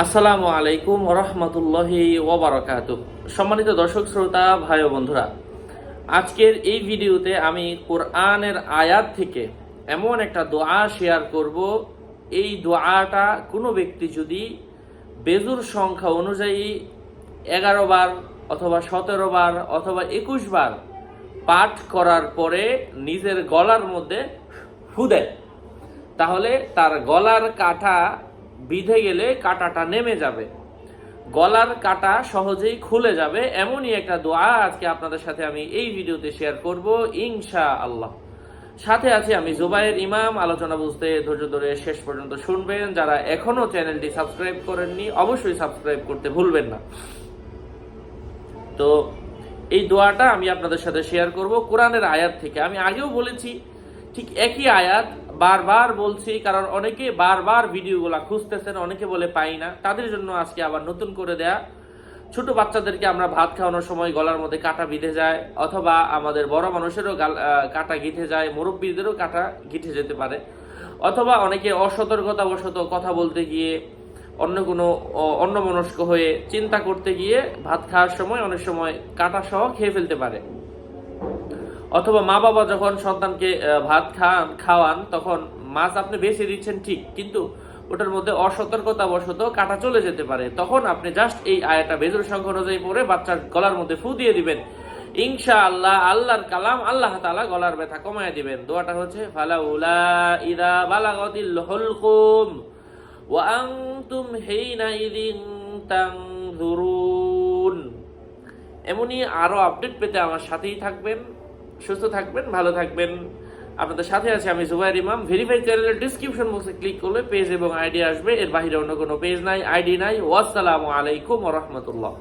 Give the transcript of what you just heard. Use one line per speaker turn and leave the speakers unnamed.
আসসালামু আলাইকুম রহমতুল্লাহি ওবরাকাত সম্মানিত দর্শক, শ্রোতা, ভাই বন্ধুরা, আজকের এই ভিডিওতে আমি কোরআনের আয়াত থেকে এমন একটা দোয়া শেয়ার করব। এই দোয়াটা কোনো ব্যক্তি যদি বেজুর সংখ্যা অনুযায়ী এগারো বার অথবা সতেরো বার অথবা একুশ বার পাঠ করার পরে নিজের গলার মধ্যে ফু দেয়, তাহলে তার গলার কাটা বিধে গেলে কাটাটা নেমে যাবে। গলার কাটা সহজেই খুলে যাবে। এমনই একটা দোয়া আজকে আপনাদের সাথে আমি এই ভিডিওতে শেয়ার করব ইনশা আল্লাহ সাথে আছে আমি জুবাইর ইমাম। আলোচনা বুঝতে ধৈর্য ধরে শেষ পর্যন্ত শুনবেন। যারা এখনও চ্যানেলটি সাবস্ক্রাইব করেননি, অবশ্যই সাবস্ক্রাইব করতে ভুলবেন না। তো এই দোয়াটা আমি আপনাদের সাথে শেয়ার করব। কোরআনের আয়াত থেকে। আমি আগেও বলেছি, ঠিক একই আয়াত বারবার বলছি, কারণ অনেকে বারবার ভিডিওগুলো খুঁজতেছেন, অনেকে বলে পাই না। তাদের জন্য আজকে আবার নতুন করে দেয়া। ছোট বাচ্চাদেরকে আমরা ভাত খাওয়ানোর সময় গলার মধ্যে কাটা বিঁধে যায়, অথবা আমাদের বড় মানুষেরও কাটা গিথে যায়, মুরব্বীদেরও কাটা গিঠে যেতে পারে। অথবা অনেকে অসতর্কতাবশত কথা বলতে গিয়ে অন্য কোনো অন্য মনস্ক হয়ে চিন্তা করতে গিয়ে ভাত খাওয়ার সময় অনেক সময় কাটা সহ খেয়ে ফেলতে পারে। অথবা মা বাবা যখন সন্তানকে ভাত খান, খাওয়ান, তখন মাছ আপনি বেছে দিচ্ছেন ঠিক, কিন্তু ওটার মধ্যে অসতর্কতাবশত কাটা চলে যেতে পারে। তখন আপনি জাস্ট এই আয়াটা বেজুর সংখ্যা অনুযায়ী পরে বাচ্চার গলার মধ্যে ফু দিয়ে দিবেন। ইনশা আল্লাহ আল্লাহর কালাম, আল্লাহ তাআলা গলার ব্যথা কমায় দিবেন। দোয়াটা হচ্ছে, ফালাউলা ইদা বালাগাতিল হুলকুম ওয়া আনতুম হিনাইযিন তানজুরুন এমনই আরও আপডেট পেতে আমার সাথেই থাকবেন। সুস্থ থাকবেন, ভালো থাকবেন। আপনাদের সাথে আছে আমি জুবাইর ইমাম। ভেরিফাই চ্যানেলের ডিসক্রিপশন বক্সে ক্লিক করলে পেজ এবং আইডি আসবে। এর বাইরে অন্য কোনো পেজ নাই আইডি নাই। ওয়াসসালামু আলাইকুম রাহমাতুল্লাহ।